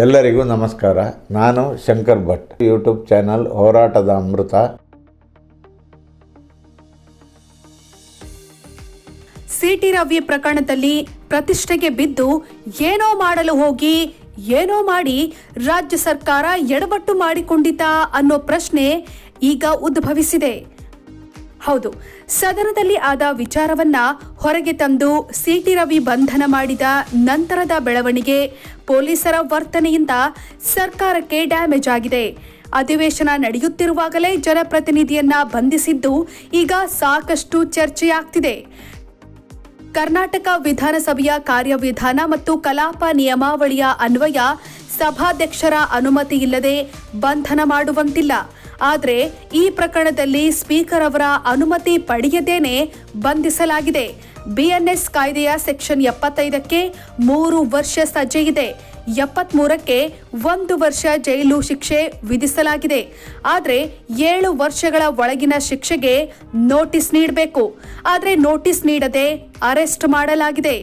ಎಲ್ಲರಿಗೂ ನಮಸ್ಕಾರ. ನಾನು ಶಂಕರ್ ಭಟ್. ಯೂಟ್ಯೂಬ್ ಚಾನಲ್ ಹೋರಾಟದ ಅಮೃತ. ಸಿಟಿ ರವಿ ಪ್ರಕರಣದಲ್ಲಿ ಪ್ರತಿಷ್ಠೆಗೆ ಬಿದ್ದು ಏನೋ ಮಾಡಲು ಹೋಗಿ, ಏನೋ ಮಾಡಿ ರಾಜ್ಯ ಸರ್ಕಾರ ಎಡವಟ್ಟು ಮಾಡಿಕೊಂಡಿತಾ ಅನ್ನೋ ಪ್ರಶ್ನೆ ಈಗ ಉದ್ಭವಿಸಿದೆ. ಹೌದು, ಸದನದಲ್ಲಿ ಆದ ವಿಚಾರವನ್ನ ಹೊರಗೆ ತಂದು ಸಿಟಿ ರವಿ ಬಂಧನ ಮಾಡಿದ ನಂತರದ ಬೆಳವಣಿಗೆ ಪೊಲೀಸರ ವರ್ತನೆಯಿಂದ ಸರ್ಕಾರಕ್ಕೆ ಡ್ಯಾಮೇಜ್ ಆಗಿದೆ. ಅಧಿವೇಶನ ನಡೆಯುತ್ತಿರುವಾಗಲೇ ಜನಪ್ರತಿನಿಧಿಯನ್ನ ಬಂಧಿಸಿದ್ದು ಈಗ ಸಾಕಷ್ಟು ಚರ್ಚೆಯಾಗ್ತಿದೆ. ಕರ್ನಾಟಕ ವಿಧಾನಸಭೆಯ ಕಾರ್ಯವಿಧಾನ ಮತ್ತು ಕಲಾಪ ನಿಯಮಾವಳಿಯ ಅನ್ವಯ ಸಭಾಧ್ಯಕ್ಷರ ಅನುಮತಿ ಇಲ್ಲದೆ ಬಂಧನ ಮಾಡುವಂತಿಲ್ಲ. ಆದರೆ ಈ ಪ್ರಕರಣದಲ್ಲಿ ಸ್ಪೀಕರ್ ಅವರ ಅನುಮತಿ ಪಡೆಯದೇನೆ ಬಂಧಿಸಲಾಗಿದೆ. ಬಿಎನ್ಎಸ್ ಕಾಯ್ದೆಯ ಸೆಕ್ಷನ್ ಎಪ್ಪತ್ತೈದಕ್ಕೆ ಮೂರು ವರ್ಷ ಸಜ್ಜೆ ಇದೆ. ಎಪ್ಪತ್ಮೂರಕ್ಕೆ ಒಂದು ವರ್ಷ ಜೈಲು ಶಿಕ್ಷೆ ವಿಧಿಸಲಾಗಿದೆ. ಆದರೆ ಏಳು ವರ್ಷಗಳ ಒಳಗಿನ ಶಿಕ್ಷೆಗೆ ನೋಟಿಸ್ ನೀಡಬೇಕು. ಆದರೆ ನೋಟಿಸ್ ನೀಡದೆ ಅರೆಸ್ಟ್ ಮಾಡಲಾಗಿದೆ.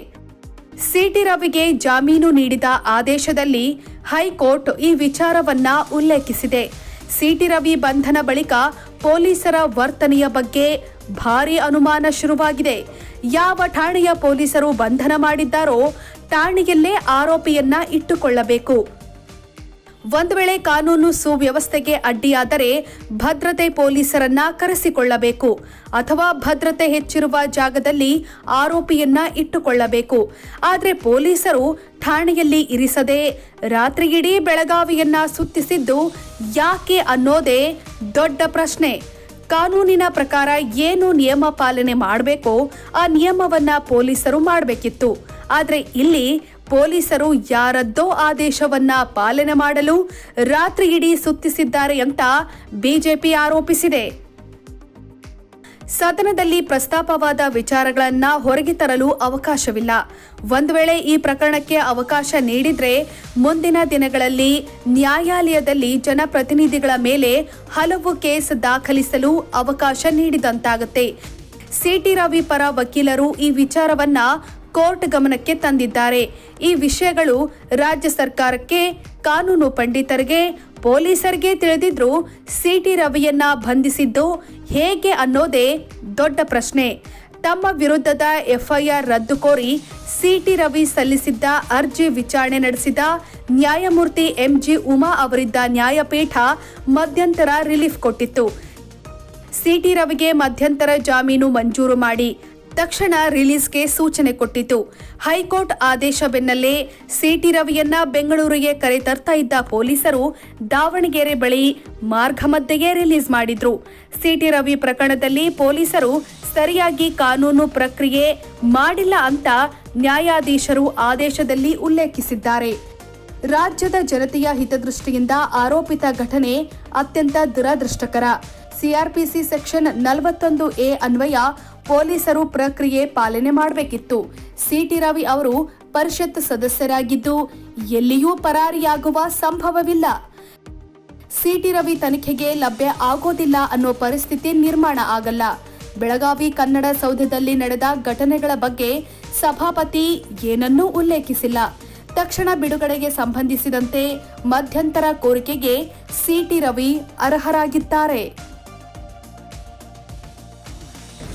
ಸಿಟಿ ರವಿಗೆ ಜಾಮೀನು ನೀಡಿದ ಆದೇಶದಲ್ಲಿ ಹೈಕೋರ್ಟ್ ಈ ವಿಚಾರವನ್ನ ಉಲ್ಲೇಖಿಸಿದೆ. ಸಿಟಿ ರವಿ ಬಂಧನ ಬಳಿಕ ಪೊಲೀಸರ ವರ್ತನೆಯ ಬಗ್ಗೆ ಭಾರಿ ಅನುಮಾನ ಶುರುವಾಗಿದೆ. ಯಾವ ಠಾಣೆಯ ಪೊಲೀಸರು ಬಂಧನ ಮಾಡಿದ್ದಾರೋ ಠಾಣೆಯಲ್ಲೇ ಆರೋಪಿಯನ್ನ ಇಟ್ಟುಕೊಳ್ಳಬೇಕು. ಒಂದು ವೇಳೆ ಕಾನೂನು ಸುವ್ಯವಸ್ಥೆಗೆ ಅಡ್ಡಿಯಾದರೆ ಭದ್ರತೆ ಪೊಲೀಸರನ್ನ ಕರೆಸಿಕೊಳ್ಳಬೇಕು ಅಥವಾ ಭದ್ರತೆ ಹೆಚ್ಚಿರುವ ಜಾಗದಲ್ಲಿ ಆರೋಪಿಯನ್ನ ಇಟ್ಟುಕೊಳ್ಳಬೇಕು. ಆದರೆ ಪೊಲೀಸರು ಠಾಣೆಯಲ್ಲಿ ಇರಿಸದೆ ರಾತ್ರಿಯಿಡೀ ಬೆಳಗಾವಿಯನ್ನ ಸುತ್ತಿಸಿದ್ದು ಯಾಕೆ ಅನ್ನೋದೇ ದೊಡ್ಡ ಪ್ರಶ್ನೆ. ಕಾನೂನಿನ ಪ್ರಕಾರ ಏನು ನಿಯಮ ಪಾಲನೆ ಮಾಡಬೇಕೋ ಆ ನಿಯಮವನ್ನ ಪೊಲೀಸರು ಮಾಡಬೇಕಿತ್ತು. ಆದರೆ ಇಲ್ಲಿ ಪೊಲೀಸರು ಯಾರದ್ದೋ ಆದೇಶವನ್ನ ಪಾಲನೆ ಮಾಡಲು ರಾತ್ರಿ ಇಡೀ ಸುತ್ತಿಸಿದ್ದಾರೆ ಅಂತ ಬಿಜೆಪಿ ಆರೋಪಿಸಿದೆ. ಸದನದಲ್ಲಿ ಪ್ರಸ್ತಾಪವಾದ ವಿಚಾರಗಳನ್ನ ಹೊರಗೆ ತರಲು ಅವಕಾಶವಿಲ್ಲ. ಒಂದು ವೇಳೆ ಈ ಪ್ರಕರಣಕ್ಕೆ ಅವಕಾಶ ನೀಡಿದ್ರೆ ಮುಂದಿನ ದಿನಗಳಲ್ಲಿ ನ್ಯಾಯಾಲಯದಲ್ಲಿ ಜನಪ್ರತಿನಿಧಿಗಳ ಮೇಲೆ ಹಲವು ಕೇಸ್ ದಾಖಲಿಸಲು ಅವಕಾಶ ನೀಡಿದಂತಾಗುತ್ತೆ. ಸಿಟಿ ರವಿ ಪರ ವಕೀಲರು ಈ ವಿಚಾರವನ್ನ ಕೋರ್ಟ್ ಗಮನಕ್ಕೆ ತಂದಿದ್ದಾರೆ. ಈ ವಿಷಯಗಳು ರಾಜ್ಯ ಸರ್ಕಾರಕ್ಕೆ, ಕಾನೂನು ಪಂಡಿತರಿಗೆ, ಪೊಲೀಸರಿಗೆ ತಿಳಿದಿದ್ರು ಸಿಟಿ ರವಿಯನ್ನ ಬಂಧಿಸಿದ್ದು ಹೇಗೆ ಅನ್ನೋದೇ ದೊಡ್ಡ ಪ್ರಶ್ನೆ. ತಮ್ಮ ವಿರುದ್ಧದ ಎಫ್ಐಆರ್ ರದ್ದು ಕೋರಿ ಸಿಟಿ ರವಿ ಸಲ್ಲಿಸಿದ್ದ ಅರ್ಜಿ ವಿಚಾರಣೆ ನಡೆಸಿದ ನ್ಯಾಯಮೂರ್ತಿ ಎಂಜಿ ಉಮಾ ಅವರಿದ್ದ ನ್ಯಾಯಪೀಠ ಮಧ್ಯಂತರ ರಿಲೀಫ್ ಕೊಟ್ಟಿತ್ತು. ಸಿಟಿ ರವಿಗೆ ಮಧ್ಯಂತರ ಜಾಮೀನು ಮಂಜೂರು ಮಾಡಿ. ತಕ್ಷಣ ರಿಲೀಸ್ಗೆ ಸೂಚನೆ ಕೊಟ್ಟಿತು. ಹೈಕೋರ್ಟ್ ಆದೇಶ ಬೆನ್ನಲ್ಲೇ ಸಿಟಿ ರವಿಯನ್ನ ಬೆಂಗಳೂರಿಗೆ ಕರೆತರ್ತಾ ಇದ್ದ ಪೊಲೀಸರು ದಾವಣಗೆರೆ ಬಳಿ ಮಾರ್ಗ ಮಧ್ಯೆಯೇ ರಿಲೀಸ್ ಮಾಡಿದ್ರು. ಸಿಟಿ ರವಿ ಪ್ರಕರಣದಲ್ಲಿ ಪೊಲೀಸರು ಸರಿಯಾಗಿ ಕಾನೂನು ಪ್ರಕ್ರಿಯೆ ಮಾಡಿಲ್ಲ ಅಂತ ನ್ಯಾಯಾಧೀಶರು ಆದೇಶದಲ್ಲಿ ಉಲ್ಲೇಖಿಸಿದ್ದಾರೆ. ರಾಜ್ಯದ ಜನತೆಯ ಹಿತದೃಷ್ಟಿಯಿಂದ ಆರೋಪಿತ ಘಟನೆ ಅತ್ಯಂತ ದುರದೃಷ್ಟಕರ. ಸಿಆರ್ಪಿಸಿ ಸೆಕ್ಷನ್ ನಲವತ್ತೊಂದು ಎ ಅನ್ವಯ ಪೊಲೀಸರು ಪ್ರಕ್ರಿಯೆ ಪಾಲನೆ ಮಾಡಬೇಕಿತ್ತು. ಸಿಟಿ ರವಿ ಅವರು ಪರಿಷತ್ ಸದಸ್ಯರಾಗಿದ್ದು, ಎಲ್ಲಿಯೂ ಪರಾರಿಯಾಗುವ ಸಂಭವವಿಲ್ಲ. ಸಿಟಿ ರವಿ ತನಿಖೆಗೆ ಲಭ್ಯ ಆಗೋದಿಲ್ಲ ಅನ್ನೋ ಪರಿಸ್ಥಿತಿ ನಿರ್ಮಾಣ ಆಗಲ್ಲ. ಬೆಳಗಾವಿ, ಕನ್ನಡ ಸೌಧದಲ್ಲಿ ನಡೆದ ಘಟನೆಗಳ ಬಗ್ಗೆ ಸಭಾಪತಿ ಏನನ್ನೂ ಉಲ್ಲೇಖಿಸಿಲ್ಲ. ತಕ್ಷಣ ಬಿಡುಗಡೆಗೆ ಸಂಬಂಧಿಸಿದಂತೆ ಮಧ್ಯಂತರ ಕೋರಿಕೆಗೆ ಸಿಟಿ ರವಿ ಅರ್ಹರಾಗಿದ್ದಾರೆ.